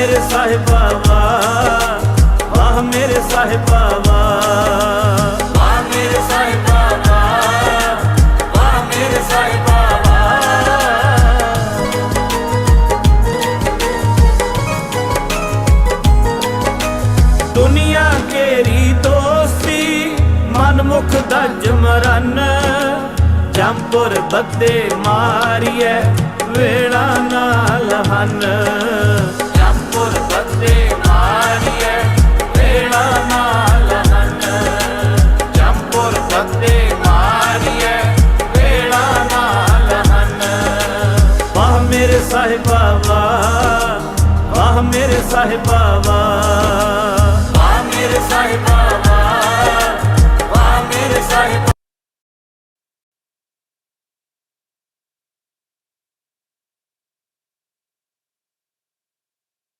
ਮੇਰੇ ਸਾਹਿਬਾ ਵਾਹ ਵਾਹ ਮੇਰੇ ਸਾਹਿਬਾ ਵਾਹ ਮੇਰੇ ਸਾਹਿਬਾ ਵਾਹ ਮੇਰੇ ਸਾਹਿਬਾ ਦੁਨੀਆ ਕੇਰੀ ਦੋਸਤੀ, ਮਨਮੁਖ ਦਾ ਜਮਰਨ। ਜੰਪੁਰ ਬੱਦੇ ਮਾਰੀਐ, ਵੇਲਾ ਨਾਲ ਹਨ। ਮੇਰੇ ਸਾਹਿਬਾ ਵਾਹ ਵਾਹ ਮੇਰੇ ਸਾਹਿਬਾ ਵਾਹ